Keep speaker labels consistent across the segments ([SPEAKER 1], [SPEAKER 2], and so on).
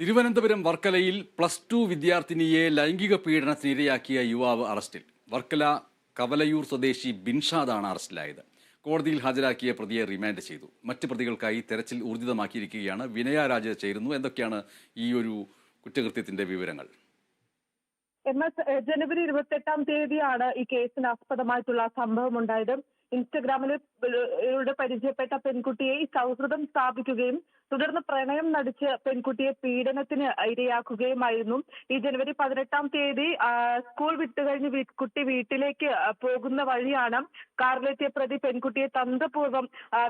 [SPEAKER 1] തിരുവനന്തപുരം വർക്കലയിൽ plus two വിദ്യാർത്ഥിനിയെ ലൈംഗിക പീഡനത്തിനിരയാക്കിയ യുവാവ് അറസ്റ്റിൽ. വർക്കല കവലയൂർ സ്വദേശി ബിൻഷാദാണ് അറസ്റ്റിലായത്. കോടതിയിൽ ഹാജരാക്കിയ പ്രതിയെ റിമാൻഡ് ചെയ്തു. മറ്റ് പ്രതികൾക്കായി തെരച്ചിൽ ഊർജിതമാക്കിയിരിക്കുകയാണ്. വിനയ രാജ ചേരുന്നു. എന്തൊക്കെയാണ് ഈ ഒരു കുറ്റകൃത്യത്തിന്റെ വിവരങ്ങൾ?
[SPEAKER 2] എം എസ് ജനുവരി ഇരുപത്തെട്ടാം തീയതിയാണ് ഈ കേസിന് ആസ്പദമായിട്ടുള്ള സംഭവം ഉണ്ടായത്. ഇൻസ്റ്റഗ്രാമിലൂടെ പരിചയപ്പെട്ട പെൺകുട്ടിയെ സൗഹൃദം സ്ഥാപിക്കുകയും തുടർന്ന് പ്രണയം നടിച്ച് പെൺകുട്ടിയെ പീഡനത്തിന് ഇരയാക്കുകയുമായിരുന്നു. ഈ ജനുവരി പതിനെട്ടാം തീയതി സ്കൂൾ വിട്ടുകഴിഞ്ഞ് കുട്ടി വീട്ടിലേക്ക് പോകുന്ന വഴിയാണ് കാറിലെത്തിയ പ്രതി പെൺകുട്ടിയെ തന്ത്രപൂർവം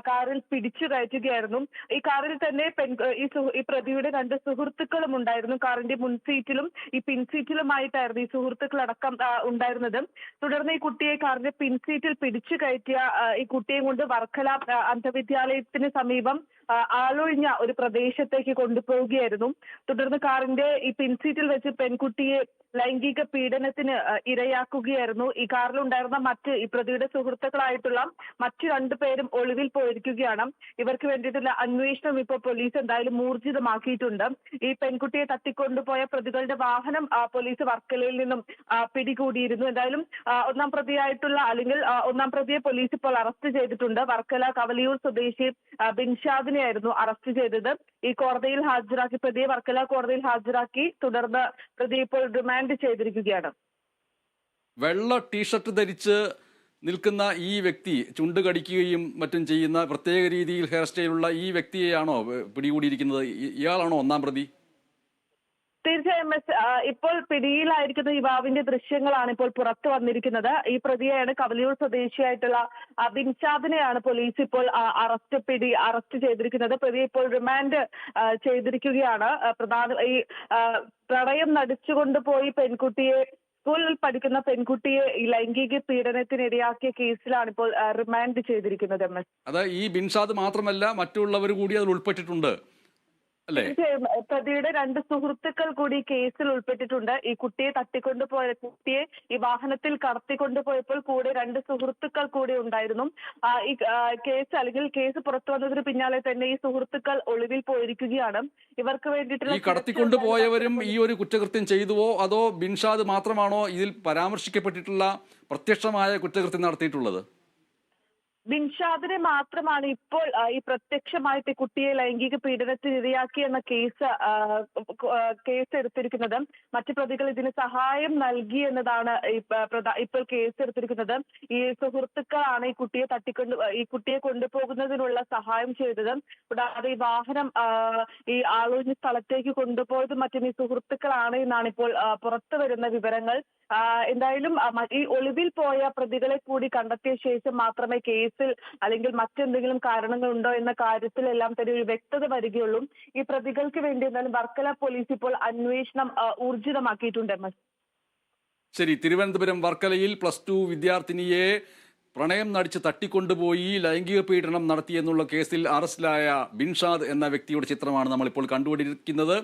[SPEAKER 2] കാറിൽ പിടിച്ചു കയറ്റുകയായിരുന്നു. ഈ കാറിൽ തന്നെ പെൺ ഈ പ്രതിയുടെ രണ്ട് സുഹൃത്തുക്കളും ഉണ്ടായിരുന്നു. കാറിന്റെ മുൻസീറ്റിലും ഈ പിൻസീറ്റിലുമായിട്ടായിരുന്നു ഈ സുഹൃത്തുക്കളടക്കം അടക്കം ഉണ്ടായിരുന്നത്. തുടർന്ന് ഈ കുട്ടിയെ കാറിന്റെ പിൻസീറ്റിൽ പിടിച്ചു കയറ്റിയ ഈ കുട്ടിയെ കൊണ്ട് വർക്കല അന്ധവിദ്യാലയത്തിന് സമീപം ആ, ആളൊഴിഞ്ഞ ഒരു പ്രദേശത്തേക്ക് കൊണ്ടുപോവുകയായിരുന്നു. തുടർന്ന് കാറിന്റെ ഈ പിൻസീറ്റിൽ വെച്ച് പെൺകുട്ടിയെ ലൈംഗിക പീഡനത്തിന് ഇരയാക്കുകയായിരുന്നു. ഈ കാറിലുണ്ടായിരുന്ന മറ്റ് ഈ പ്രതിയുടെ സുഹൃത്തുക്കളായിട്ടുള്ള മറ്റു രണ്ടു പേരും ഒളിവിൽ പോയിരിക്കുകയാണ്. ഇവർക്ക് വേണ്ടിയിട്ടുള്ള അന്വേഷണം ഇപ്പോൾ പോലീസ് എന്തായാലും മൂർജിതമാക്കിയിട്ടുണ്ട് ഈ പെൺകുട്ടിയെ തട്ടിക്കൊണ്ടുപോയ പ്രതികളുടെ വാഹനം പോലീസ് വർക്കലയിൽ നിന്നും പിടികൂടിയിരുന്നു. എന്തായാലും ഒന്നാം പ്രതിയായിട്ടുള്ള അല്ലെങ്കിൽ ഒന്നാം പ്രതിയെ പോലീസ് ഇപ്പോൾ അറസ്റ്റ് ചെയ്തിട്ടുണ്ട്. വർക്കല കവലിയൂർ സ്വദേശി ബിൻഷാദിനെയായിരുന്നു അറസ്റ്റ് ചെയ്തത്. ഈ കോടതിയിൽ ഹാജരാക്കി പ്രതിയെ വർക്കല കോടതിയിൽ ഹാജരാക്കി തുടർന്ന് പ്രതി ഇപ്പോൾ റിമാൻഡ് ചെയ്തിരിക്കുകയാണ്.
[SPEAKER 1] വെള്ള ടീഷർട്ട് ധരിച്ച് നിൽക്കുന്ന ഈ വ്യക്തി ചുണ്ട് കടിക്കുകയും മറ്റും ചെയ്യുന്ന പ്രത്യേക രീതിയിൽ ഹെയർ സ്റ്റൈലുള്ള ഈ വ്യക്തിയെയാണോ പിടികൂടിയിരിക്കുന്നത്? ഇയാളാണോ ഒന്നാം പ്രതി?
[SPEAKER 2] തീർച്ചയായും മിസ് ഇപ്പോൾ പിടിയിലായിരിക്കുന്ന യുവാവിന്റെ ദൃശ്യങ്ങളാണ് ഇപ്പോൾ പുറത്തു വന്നിരിക്കുന്നത്. ഈ പ്രതിയാണ് കവലിയൂർ സ്വദേശിയായിട്ടുള്ള ബിൻഷാദിനെയാണ് പോലീസ് ഇപ്പോൾ അറസ്റ്റ് പിടി അറസ്റ്റ് ചെയ്തിരിക്കുന്നത്. പ്രതിയെ ഇപ്പോൾ റിമാൻഡ് ചെയ്തിരിക്കുകയാണ്. പ്രധാന ഈ പ്രളയം നടിച്ചുകൊണ്ട് പോയി പെൺകുട്ടിയെ സ്കൂളിൽ പഠിക്കുന്ന പെൺകുട്ടിയെ ലൈംഗിക പീഡനത്തിനിരയാക്കിയ കേസിലാണ് ഇപ്പോൾ റിമാൻഡ് ചെയ്തിരിക്കുന്നത് എം എസ്
[SPEAKER 1] അത് ഈ ബിൻസാദ് മാത്രമല്ല മറ്റുള്ളവർ കൂടി അതിൽ ഉൾപ്പെട്ടിട്ടുണ്ട്.
[SPEAKER 2] തീർച്ചയായും പ്രതിയുടെ രണ്ട് സുഹൃത്തുക്കൾ കൂടി കേസിൽ ഉൾപ്പെട്ടിട്ടുണ്ട്. ഈ കുട്ടിയെ തട്ടിക്കൊണ്ടുപോയ കുട്ടിയെ ഈ വാഹനത്തിൽ കടത്തിക്കൊണ്ടുപോയപ്പോൾ കൂടെ രണ്ട് സുഹൃത്തുക്കൾ കൂടി ഉണ്ടായിരുന്നു. ഈ കേസ് അല്ലെങ്കിൽ കേസ് പുറത്തു വന്നതിന് പിന്നാലെ തന്നെ ഈ സുഹൃത്തുക്കൾ ഒളിവിൽ പോയിരിക്കുകയാണ്. ഇവർക്ക് വേണ്ടിയിട്ടുള്ള
[SPEAKER 1] ഈ കടത്തിക്കൊണ്ടുപോയവരും ഈ ഒരു കുറ്റകൃത്യം ചെയ്തുവോ അതോ ബിൻഷാദ് മാത്രമാണോ ഇതിൽ പരാമർശിക്കപ്പെട്ടിട്ടുള്ള പ്രത്യക്ഷമായ കുറ്റകൃത്യം നടത്തിയിട്ടുള്ളത്?
[SPEAKER 2] ബിൻഷാദിനെ മാത്രമാണ് ഇപ്പോൾ ഈ പ്രത്യക്ഷമായിട്ട് കുട്ടിയെ ലൈംഗിക പീഡനത്തിന് ഇരയാക്കി എന്ന കേസ് കേസ് എടുത്തിരിക്കുന്നത്. മറ്റു പ്രതികൾ ഇതിന് സഹായം നൽകി എന്നതാണ് ഇപ്പോൾ കേസ് എടുത്തിരിക്കുന്നത്. ഈ സുഹൃത്തുക്കളാണ് ഈ കുട്ടിയെ തട്ടിക്കൊണ്ട് ഈ കുട്ടിയെ കൊണ്ടുപോകുന്നതിനുള്ള സഹായം ചെയ്തത്. കൂടാതെ ഈ വാഹനം ഈ ആളൊഴിഞ്ഞ സ്ഥലത്തേക്ക് കൊണ്ടുപോയതും മറ്റും ഈ സുഹൃത്തുക്കളാണ് എന്നാണ് ഇപ്പോൾ പുറത്തു വരുന്ന വിവരങ്ങൾ. എന്തായാലും ഈ ഒളിവിൽ പോയ പ്രതികളെ കൂടി കണ്ടെത്തിയ ശേഷം മാത്രമേ കേസിൽ അല്ലെങ്കിൽ മറ്റെന്തെങ്കിലും കാരണങ്ങളുണ്ടോ എന്ന കാര്യത്തിലെല്ലാം തന്നെ ഒരു വ്യക്തത വരികയുള്ളൂ. ഈ പ്രതികൾക്ക് വേണ്ടി എന്നാലും വർക്കല പോലീസ് ഇപ്പോൾ അന്വേഷണം ഊർജിതമാക്കിയിട്ടുണ്ട് എം എസ്.
[SPEAKER 1] ശരി തിരുവനന്തപുരം വർക്കലയിൽ പ്ലസ് ടു വിദ്യാർത്ഥിനിയെ പ്രണയം നടിച്ച് തട്ടിക്കൊണ്ടുപോയി ലൈംഗിക പീഡനം നടത്തിയെന്നുള്ള കേസിൽ അറസ്റ്റിലായ ബിൻഷാദ് എന്ന വ്യക്തിയുടെ ചിത്രമാണ് നമ്മളിപ്പോൾ കണ്ടുകൊണ്ടിരിക്കുന്നത്.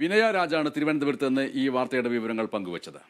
[SPEAKER 1] വിനയ രാജാണ് തിരുവനന്തപുരത്ത് നിന്ന് ഈ വാർത്തയുടെ വിവരങ്ങൾ പങ്കുവച്ചത്.